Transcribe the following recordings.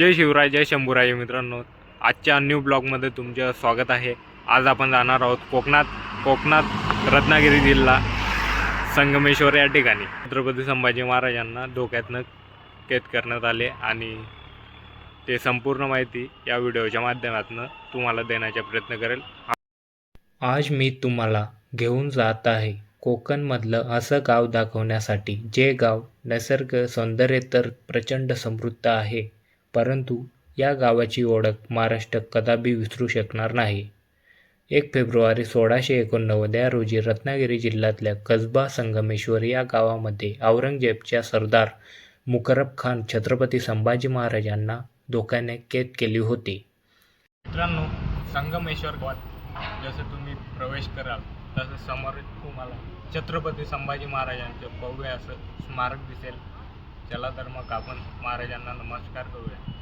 जय शिवराय जय शंभूराय मित्रांनो. आजच्या न्यू ब्लॉगमध्ये तुमचं स्वागत आहे. आज आपण जाणार आहोत कोकणात. कोकणात रत्नागिरी जिल्हा संगमेश्वर या ठिकाणी. छत्रपती संभाजी महाराजांना धोक्यातनं कैद करण्यात आले आणि ते संपूर्ण माहिती या व्हिडिओच्या माध्यमातून तुम्हाला देण्याचा प्रयत्न करेल. आज मी तुम्हाला घेऊन जात आहे कोकणमधलं असं गाव दाखवण्यासाठी जे गाव निसर्ग सौंदर्य तर प्रचंड समृद्ध आहे. परंतु या गावाची ओळख महाराष्ट्र कदापि विसरू शकणार नाही. एक फेब्रुवारी सोळाशे एकोणनव्वद या रोजी रत्नागिरी जिल्ह्यातल्या कसबा संगमेश्वर या गावामध्ये औरंगजेबच्या सरदार मुकरब खान छत्रपती संभाजी महाराजांना धोक्याने कैद केली होती. मित्रांनो संगमेश्वर गावात जसं तुम्ही प्रवेश कराल तसं समोर तुम्हाला छत्रपती संभाजी महाराजांचे भव्य असं स्मारक दिसेल. चला तर मग आपण महाराजांना नमस्कार करूया.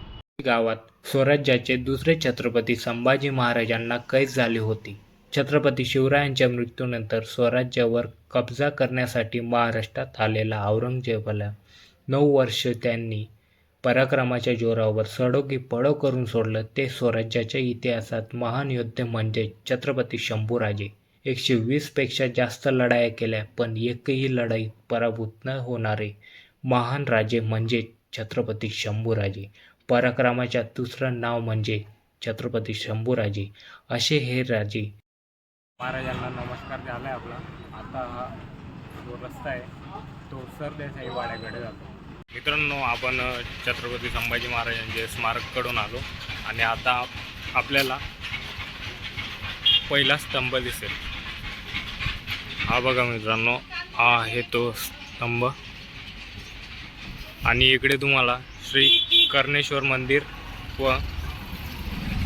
गावात स्वराज्याचे दुसरे छत्रपती संभाजी महाराजांना कैद झाली होती. छत्रपती शिवरायांच्या मृत्यूनंतर स्वराज्यावर कब्जा करण्यासाठी महाराष्ट्रात आलेला औरंगजेबाला नऊ वर्ष त्यांनी पराक्रमाच्या जोरावर सडोकी पडो करून सोडलं. ते स्वराज्याच्या इतिहासात महान योद्धे म्हणजे छत्रपती शंभूराजे. एकशे वीसपेक्षा जास्त लढाया केल्या पण एकही लढाईत पराभूत न होणारे महान राजे म्हणजे छत्रपती शंभूराजे. पराक्रमाच्या दुसरं नाव म्हणजे छत्रपती शंभूराजे. असे हे राजे. महाराजांना नमस्कार झाला आहे आपला. आता हा जो रस्ता आहे तो सरदेसाई वाड्याकडे जातो. मित्रांनो आपण छत्रपती संभाजी महाराजांचे स्मारककडून आलो आणि आता आपल्याला पहिला स्तंभ दिसेल. हा बघा मित्रांनो हा आहे तो स्तंभ. आणि इकडे तुम्हाला श्री कर्णेश्वर मंदिर व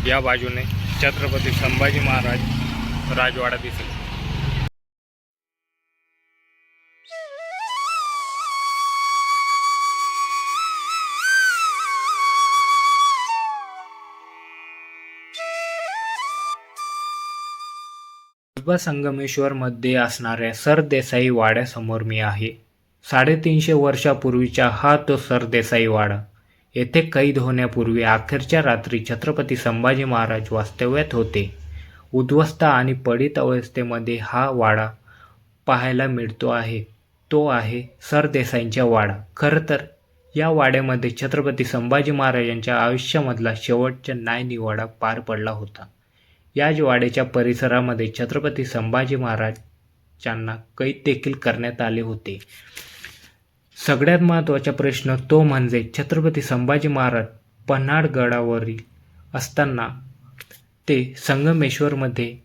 या बाजूने छत्रपती संभाजी महाराज राजवाडा दिसेल. संगमेश्वर संगमेश्वरमध्ये असणाऱ्या सरदेसाई वाड्यासमोर मी आहे. साडेतीनशे वर्षापूर्वीचा हा तो सरदेसाई वाडा. येथे कैद होण्यापूर्वी अखेरच्या रात्री छत्रपती संभाजी महाराज वास्तव्यात होते. उद्ध्वस्त आणि पडित अवस्थेमध्ये हा वाडा पाहायला मिळतो आहे. तो आहे सरदेसाईंचा वाडा. खरं तर या वाड्यामध्ये छत्रपती संभाजी महाराजांच्या आयुष्यामधला शेवटचा न्यायनिवाडा पार पडला होता. याच वाड्याच्या परिसरामध्ये छत्रपती संभाजी महाराजांना कैद देखील करण्यात आले होते. सगळ्यात महत्त्वाचा प्रश्न तो म्हणजे छत्रपती संभाजी महाराज पन्हाळगडावरील असताना ते संगमेश्वरमध्ये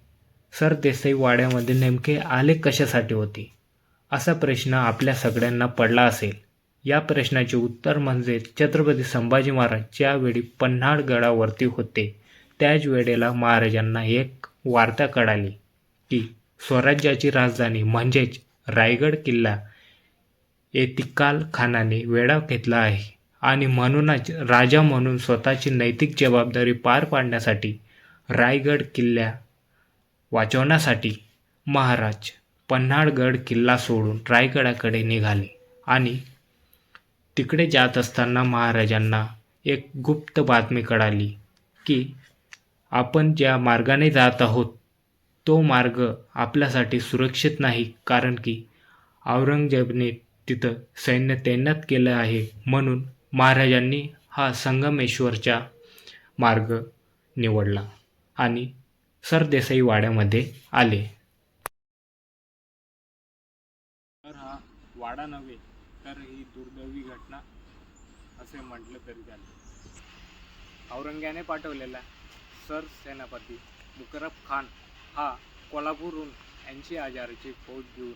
सरदेसाई वाड्यामध्ये नेमके आले कशासाठी होते? असा प्रश्न आपल्या सगळ्यांना पडला असेल. या प्रश्नाचे उत्तर म्हणजे छत्रपती संभाजी महाराज ज्यावेळी पन्हाळगडावरती होते त्याच वेळेला महाराजांना एक वार्ता कळाली की स्वराज्याची राजधानी म्हणजेच रायगड किल्ला एतिकाल खानाने वेढा घेतला आहे. आणि म्हणूनच राजा म्हणून स्वतःची नैतिक जबाबदारी पार पाडण्यासाठी रायगड किल्ल्या वाचवण्यासाठी महाराज पन्हाळगड किल्ला सोडून रायगडाकडे निघाले आणि तिकडे जात असताना महाराजांना एक गुप्त बातमी कळाली की आपण ज्या मार्गाने जात आहोत तो मार्ग आपल्यासाठी सुरक्षित नाही कारण की औरंगजेबने तिथं सैन्य तैनात केलं आहे म्हणून महाराजांनी हा संगमेश्वरचा मार्ग निवडला आणि सरदेसाई वाड्यामध्ये आले. तर हा वाडा नव्हे तर ही दुर्दैवी घटना असे म्हटलं तरी चालेल. औरंग्याने पाठवलेला सर सेनापती मुकरब खान हा कोल्हापूरहून ऐंशी हजाराची फौज घेऊन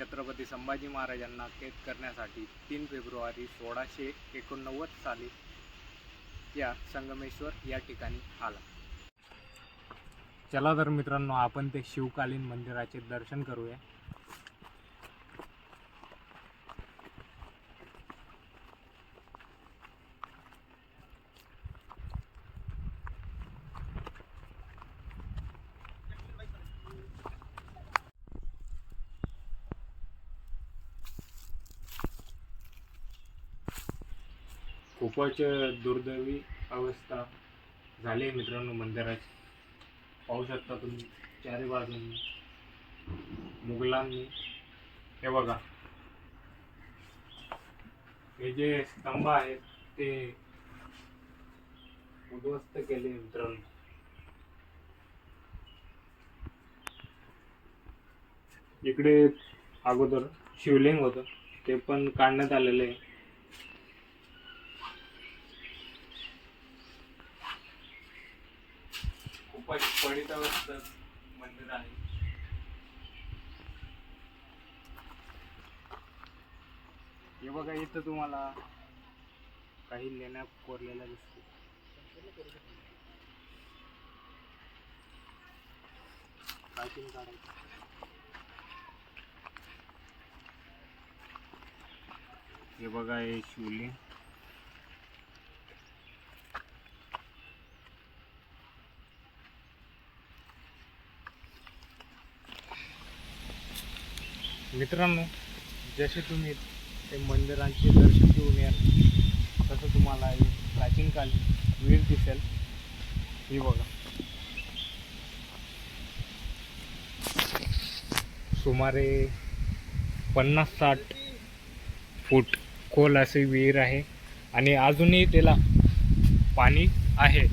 छत्रपती संभाजी महाराजांना कैद करण्यासाठी तीन फेब्रुवारी सोळाशे एकोणनव्वद साली या संगमेश्वर या ठिकाणी आला. चला तर मित्रांनो आपण ते शिवकालीन मंदिराचे दर्शन करूया. खूपच दुर्दैवी अवस्था झाली आहे मित्रांनो मंदिराची पाहू शकता तुम्ही चारी बाजूंनी मुघलांनी. हे बघा. हे जे स्तंभ आहेत ते उद्ध्वस्त केले मित्रांनो. इकडे अगोदर शिवलिंग होतं ते पण काढण्यात आलेलं आहे. खूपच मंदिर आहे. हे बघा इथं तुम्हाला काही लेण्या कोरलेल्या दिसतील. प्राचीन काढायचं. हे बघा हे शिवलिंग. मित्रांनो जसे तुम्ही ते मंदिरांचे दर्शन घेऊन याल तसं तुम्हाला एक प्राचीन काली वीर दिसेल. ही बघा. सुमारे पन्नास साठ फूट खोल असे विहीर आहे आणि अजूनही त्याला पाणी आहे.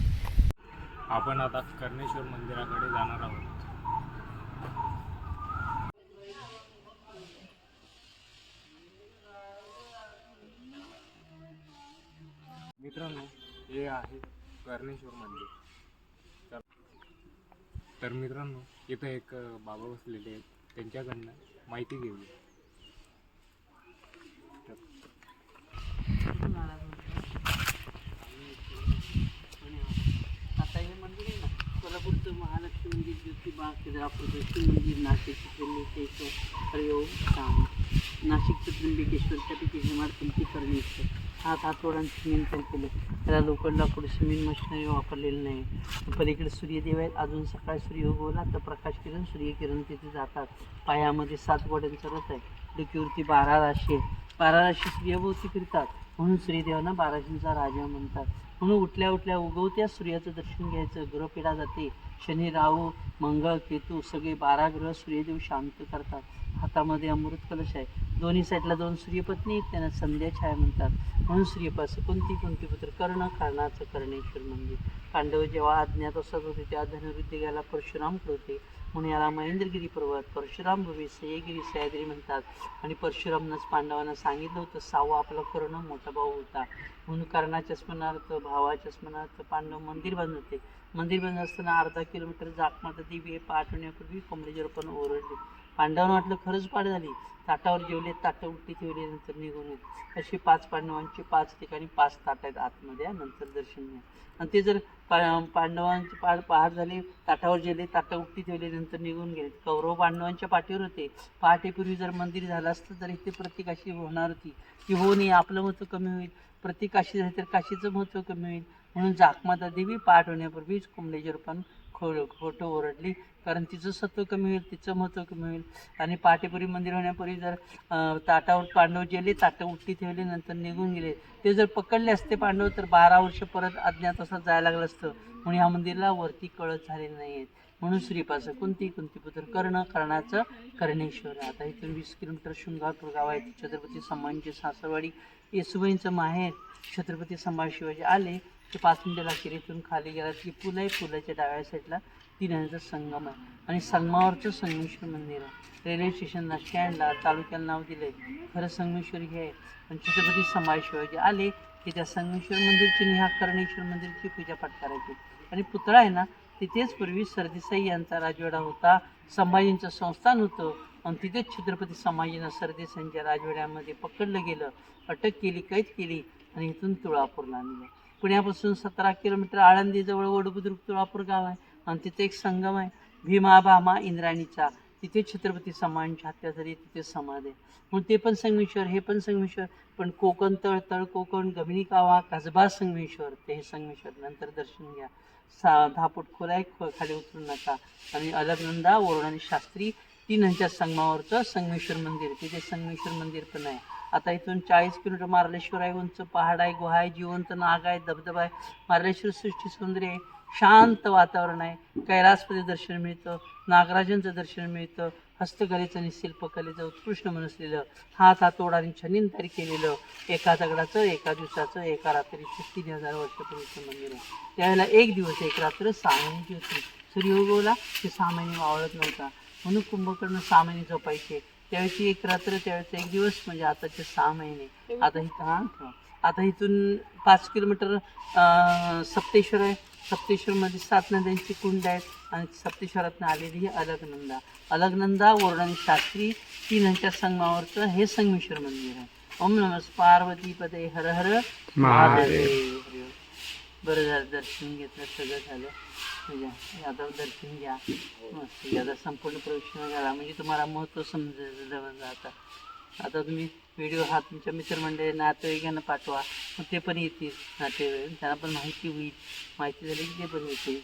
आपण आता कर्णेश्वर मंदिराकडे जाणार आहोत. मित्रांनो हे आहे कर्णेश्वर मंदिर. तर तर मित्रांनो इथं एक बाबा बसलेले आहेत. त्यांच्याकडनं माहिती घेऊया आता हे मंदिर आहे ना कोल्हापूरचं महालक्ष्मी मंदिर ज्योतिबा खिद्रापूर दक्षिण मंदिर नाशिकचं त्र्यंबकेश्वर हरिओम श्याम. नाशिकचं त्र्यंबकेश्वर त्यापैकी हेमाडपंथी करणेश्वर हात हातोडांची सिमेंट तयार केलं. त्याला लोकल लाकूड सिमेंट मशिनरी वापरलेली नाही. पलीकडे सूर्यदेव आहेत. अजून सकाळी सूर्य उगवला तर प्रकाश किरण सूर्यकिरण तिथे जातात. पायामध्ये सात गोड्यांचा रथ आहे. डोकीवरती बारा राशी आहे. बारा राशी सूर्यभोवती फिरतात. म्हणून सूर्यदेवांना बाराशींचा राजा म्हणतात. म्हणून उठल्या उठल्या उगवत्या सूर्याचं दर्शन घ्यायचं. ग्रहपिढा जाते. शनी राहू मंगळ केतू सगळे बारा ग्रह सूर्यदेव शांत करतात. हातामध्ये अमृत कलश आहे. दोन्ही साईडला दोन सूर्यपत्नी आहेत. त्यांना संध्या छाया म्हणतात. म्हणून सूर्यपास कोणती कोणती पुत्र कर्ण कारणाचं कर्णेश्वर मंदिर. पांडव जेव्हा अज्ञात असत होते तेव्हा धनुर्विद्य घ्यायला परशुराम होते म्हणून याला महेंद्रगिरी पर्वत परशुराम भूमी सह्यगिरी सह्याद्री म्हणतात. आणि परशुरामनंच पांडवांना सांगितलं होतं सावा आपला कर्ण मोठा भाऊ होता. म्हणून कर्णाच्या स्मरणार्थ भावाच्या स्मरणार्थ पांडव मंदिर बांधत मंदिर बांधत असताना अर्धा किलोमीटर जाकमाता देवी हे पाठवण्यापूर्वी कोंबडीचे कोंबडीजर पण ओरडले. पांडवांना वाटलं खरंच पाड झाली. ताटावर जेवले ताटं उलटी ठेवले नंतर निघून येत. अशी पाच पांडवांची पाच ठिकाणी पाच ताट आहेत आतमध्ये नंतर दर्शन घ्या. आणि ते जर पा पांडवांचे पाठ पहाट झाले ताटावर जेवले ताटं उलटी ठेवले नंतर निघून गेले. कौरव पांडवांच्या पाठीवर होते. पहाटेपूर्वी जर मंदिर झालं असतं तर इथे प्रत्येक अशी होणार होती की हो नाही आपलं महत्त्व कमी होईल. प्रत्येक काशी झाली तर काशीचं महत्त्व कमी होईल. म्हणून जाकमाता देवी पाठ होण्यापूर्वीच कुंबलेश्वर पण खो खोटं ओरडली. कारण तिचं सत्व कमी होईल तिचं महत्त्व कमी होईल. आणि पहाटेपुरी मंदिर होण्यापूर्वी जर ताटावर पांडव गेले ताटं उलटी ठेवले नंतर निघून गेले. ते जर पकडले असते पांडव तर बारा वर्ष परत अज्ञात असं जायला लागलं असतं. म्हणून ह्या मंदिरला वरती कळत झालेली नाही आहेत म्हणून श्रीपास कोणती कोणती पुत्र कर्ण कर्णाचं कर्णेश्वर. आता इथून वीस किलोमीटर शृंगारपूर गाव आहे. छत्रपती संभाजींची सासरवाडी येसुबाईंचं माहेर छत्रपती संभाजी शिवाजी आले. ते पाच मिनिटं लागतील इथून खाली गेला की पुलं आहे पुलाच्या डाव्या साईडला तीन नद्यांचा संगम आहे. आणि संगमावरचं संगमेश्वर मंदिर आहे. रेल्वे स्टेशनला स्टँडला तालुक्याला नाव दिलं आहे खरं संगमेश्वर हे आहे. पण छत्रपती संभाजी शिवाजी आले की त्या संगमेश्वर मंदिरची निहा कर्णेश्वर मंदिरची पूजापाठ करायची. आणि पुतळा आहे ना तिथेच पूर्वी सरदेसाई यांचा राजवाडा होता. संभाजींचं संस्थान होतं. आणि तिथेच छत्रपती संभाजीनं सरदेसाईंच्या राजवाड्यामध्ये पकडलं गेलं अटक केली कैद केली आणि इथून तुळापूरला आणलं. पुण्यापासून सतरा किलोमीटर आळंदीजवळ वडबुद्रुक तुळापूर गाव आहे. आणि तिथे एक संगम आहे. भीमा भामा इंद्राणीचा तिथे छत्रपती समानच्या हत्या झाली तिथे समाध आहे. मग ते पण संगमेश्वर हे पण संगमेश्वर. पण कोकण तळ तळ कोकण गमिनी कावा कसबा संगमेश्वर ते हे संगमेश्वर. नंतर दर्शन घ्या. सा दहा फूट खोल आहे. खो- खाली उतरू नका. आणि अलगनंदा वरुण आणि शास्त्री तीन ह्यांच्या संगमावरचं संगमेश्वर मंदिर. तिथे संगमेश्वर मंदिर पण आहे. आता इथून चाळीस किलोमीटर मार्लेश्वर आहे उंच पहाड आहे गुहा आहे जिवंत नाग आहे धबधबा आहे. मार्लेश्वर सृष्टी सौंदर्य आहे. शांत वातावरण आहे. कैलासमध्ये दर्शन मिळतं. नागराजांचं दर्शन मिळतं. हस्तकलेचं आणि शिल्पकलेचं उत्कृष्ट मनसलेलं. हात हातोडाने छनीन तयारी केलेलं. एका दगडाचं एका दिवसाचं एका रात्रीचं तीन हजार वर्षापूर्वीचं मंदिर आहे. त्यावेळेला एक दिवस एक रात्र सहा होती सूर्य उगवला की सहा वावळत नव्हता. म्हणून कुंभकर्ण सहा झोपायचे. त्यावेळेची एक रात्र त्यावेळेचा एक दिवस म्हणजे आताचे सहा महिने. आता इथं हा हा. आता इथून पाच किलोमीटर अं, सप्तेश्वर आहे. सप्तेश्वरमध्ये सात नद्यांची कुंड आहेत आणि सप्तेश्वरातनं आलेली ही अलगनंदा. अलगनंदा वरुण आणि शास्त्री तीन संगमावरचं हे संगमेश्वर मंदिर आहे. ओम नमस् पार्वती पदे हर हर महादेव बरं झालं दर्शन घेतलं सगळं झालं. म्हणजे आता दर्शन घ्या. मस्त आता संपूर्ण प्रवेशन करा म्हणजे तुम्हाला महत्त्व समजलं आता. आता तुम्ही व्हिडिओ हा तुमच्या मित्रमंडळी नातेवाईकांना पाठवा. मग ते पण येतील नातेवाईक. त्यांना पण माहिती होईल. माहिती झाली की ते पण येतील.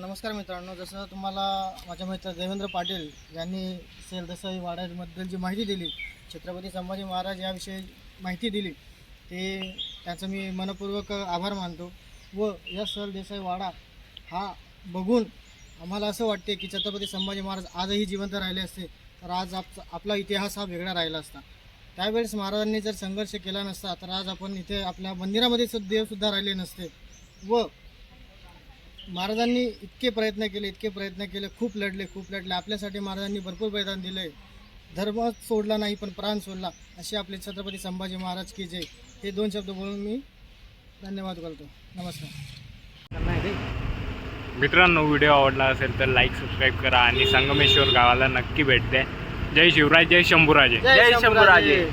नमस्कार मित्रांनो जसं तुम्हाला माझ्या मित्र देवेंद्र पाटील यांनी सेलदसाई वाड्याबद्दल जी माहिती दिली छत्रपती संभाजी महाराज याविषयी माहिती दिली ते त्याचं मी मनपूर्वक आभार मानतो. व या सल देसाई वाडा हा बघून आम्हाला असं वाटते की छत्रपती संभाजी महाराज आजही जिवंत राहिले असते तर आज आप आपला इतिहास हा वेगळा राहिला असता. त्यावेळेस महाराजांनी जर संघर्ष केला नसता तर आज आपण इथे आपल्या मंदिरामध्ये सुद्धा देवसुद्धा राहिले नसते. व महाराजांनी इतके प्रयत्न केले इतके प्रयत्न केले खूप लढले खूप लढले. आपल्यासाठी महाराजांनी भरपूर बलिदान दिले धर्म सोडला नाही पण प्राण सोडला. असे आपले छत्रपती संभाजी महाराज की जय. हे दोन शब्द बोलून मी धन्यवाद करतो. नमस्कार. मित्रांनो व्हिडिओ आवडला असेल तर लाईक सबस्क्राईब करा आणि संगमेश्वर गावाला नक्की भेट द्या. जय शिवराज जय शंभूराजे. जय शंभूराजे.